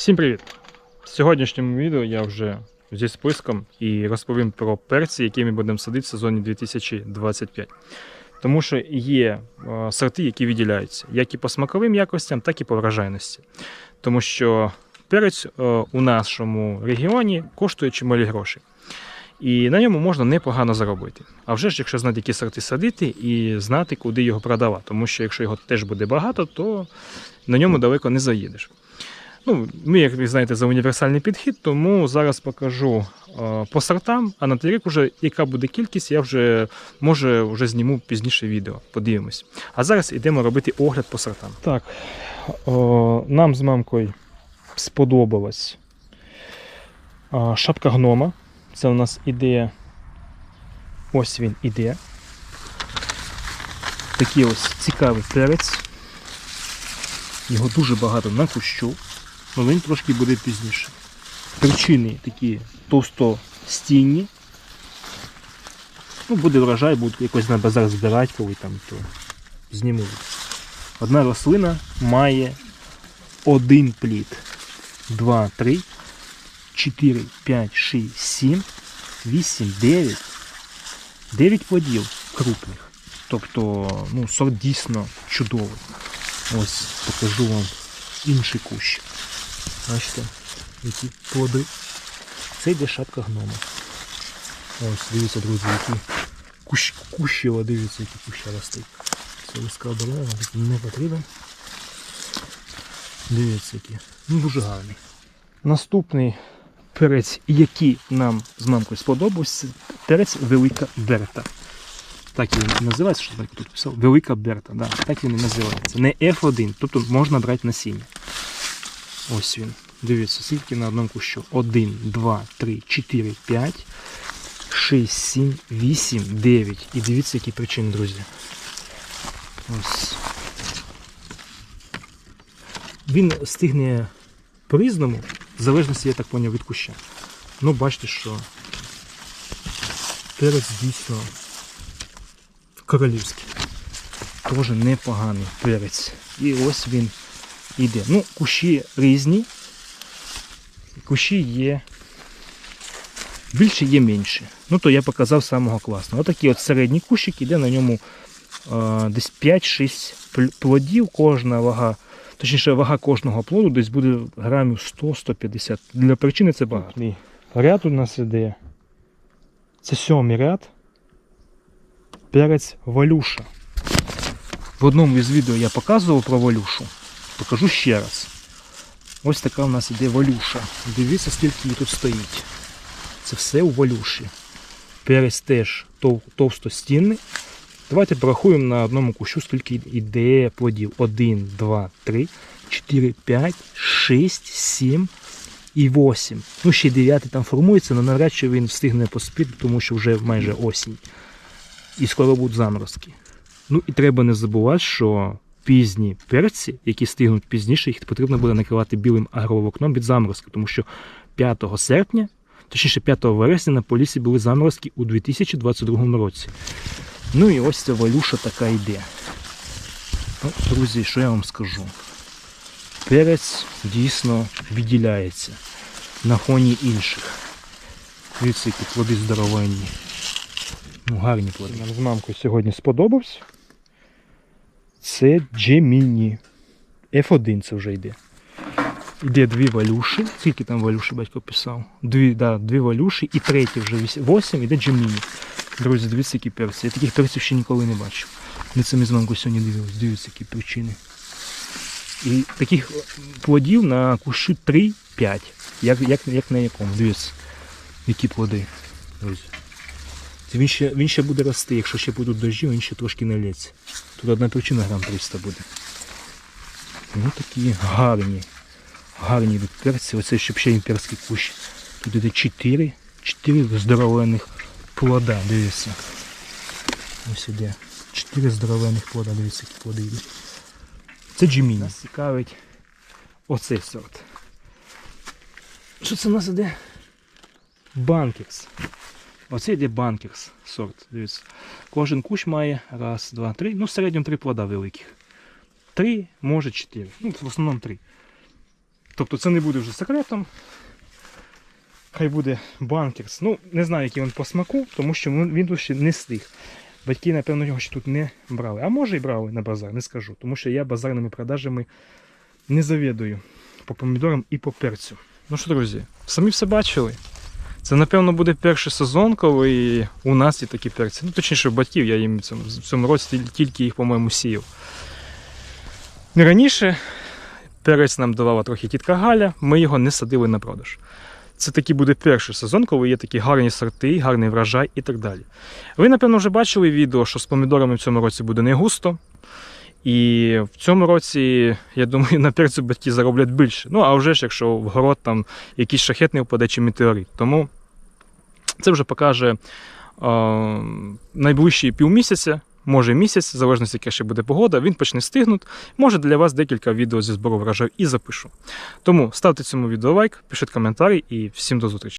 Всім привіт! В сьогоднішньому відео я вже зі списком і розповім про перці, які ми будемо садити в сезоні 2025. Тому що є е, сорти, які виділяються як і по смаковим якостям, так і по вражайності. Тому що перець е, у нашому регіоні коштує чималі гроші. І на ньому можна непогано заробити. А вже ж, якщо знати, які сорти садити, і знати, куди його продавати. Тому що якщо його теж буде багато, то на ньому далеко не заїдеш. Ну, ми, як ви знаєте, за універсальний підхід, тому зараз покажу е, по сортам, а на той рік уже яка буде кількість, я вже може вже зніму пізніше відео. Подивимось. А зараз йдемо робити огляд по сортам. Так, о, нам з мамкою сподобалась шапка гнома. Це у нас іде. Ось він іде. Такий ось цікавий перець. Його дуже багато на кущу але він трошки буде пізніше. Причини такі товстостінні. Ну, буде врожай, буде якось на базар збирати, коли там то зніму. Одна рослина має один плід. Два, три, чотири, п'ять, шість, сім, вісім, дев'ять. Дев'ять плодів крупних. Тобто, ну, сорт дійсно чудовий. Ось покажу вам інший кущ. Бачите, які плоди. Це йде шапка гнома. Ось, дивіться, друзі, які кущ, кущево, дивіться, які куща ростуть. Це лиска обережно, не потрібен. Дивіться, які. Ну, дуже гарний. Наступний перець, який нам з мамкою сподобався, перець Велика Берта. Так він називається, що тут писав? Велика Берта, да, так він і називається. Не F1, тобто можна брати насіння. Ось він. Дивіться, скільки на одному кущу. 1, 2, 3, 4, 5, 6, 7, 8, 9. І дивіться, які причини, друзі. Ось. Він стигне по-різному, в залежності, я так поняв, від куща. Ну, бачите, що перець дійсно королівський. Теж непоганий перець. І ось він іде. Ну, кущі різні. Кущі є. Більше є менше. Ну, то я показав самого класного. Отакий от середній кущик іде на ньому е, десь 5-6 плодів. Кожна вага, точніше, вага кожного плоду десь буде грамів 100-150. Для причини це багато. Ряд у нас іде. Це сьомий ряд. Перець валюша. В одному із відео я показував про валюшу. Покажу ще раз. Ось така у нас іде валюша. Дивіться, скільки її тут стоїть. Це все у валюші. Перець теж тов, товстостінний. Давайте порахуємо на одному кущу, скільки йде плодів. 1, 2, 3, 4, 5, 6, 7 і 8. Ну, ще 9 там формується, але навряд чи він встигне поспіти, тому що вже майже осінь. І скоро будуть заморозки. Ну і треба не забувати, що пізні перці, які стигнуть пізніше, їх потрібно буде накривати білим агроволокном від заморозки, тому що 5 серпня, точніше 5 вересня на полісі були заморозки у 2022 році. Ну і ось ця валюша така йде. Ну, друзі, що я вам скажу? Перець дійсно відділяється на фоні інших. Дивіться, які плоди здоровенні. Ну, гарні плоди. Нам з мамкою сьогодні сподобався. Це Gemini. F1 це вже йде. Іде дві валюші. Скільки там валюші батько писав? Дві, да, дві валюші і третє вже 8 іде Gemini. Друзі, дивіться, які перці. Я таких перців ще ніколи не бачив. Ми ми з мамкою сьогодні дивились. Дивіться, які причини. І таких плодів на кущу 3-5. Як, як, як на якому. Дивіться, які плоди. Друзі. Це Він ще, він ще буде рости, якщо ще будуть дощі, він ще трошки налється. Тут одна причина грам 300 буде. Ну такі гарні. Гарні від перці. Оце щоб ще імперський кущ. Тут іде 4, 4 здоровенних плода, дивіться. Ось іде. 4 здоровенних плода, дивіться, які плоди йдуть. Це джиміні. Нас цікавить оцей сорт. Що це у нас іде? Банкерс. Оце йде банкерс сорт. Дивіться. Кожен кущ має раз, два, три. Ну, в середньому три плода великих. Три, може чотири. Ну, в основному три. Тобто це не буде вже секретом. Хай буде банкерс. Ну, не знаю, який він по смаку, тому що він тут ще не стиг. Батьки, напевно, його ще тут не брали. А може і брали на базар, не скажу. Тому що я базарними продажами не завідую по помідорам і по перцю. Ну що, друзі, самі все бачили. Це, напевно, буде перший сезон, коли у нас є такі перці. Ну, точніше, в батьків я їм в цьому, році тільки їх, по-моєму, сіяв. Раніше перець нам давала трохи тітка Галя, ми його не садили на продаж. Це такий буде перший сезон, коли є такі гарні сорти, гарний врожай і так далі. Ви, напевно, вже бачили відео, що з помідорами в цьому році буде не густо. І в цьому році, я думаю, на перцю батьки зароблять більше. Ну, а вже ж, якщо в город там якийсь шахетний впаде чи метеорит. Тому це вже покаже е, найближчі півмісяця, може місяць, в залежності, яка ще буде погода, він почне стигнути. Може для вас декілька відео зі збору врожаю і запишу. Тому ставте цьому відео лайк, пишіть коментарі і всім до зустрічі.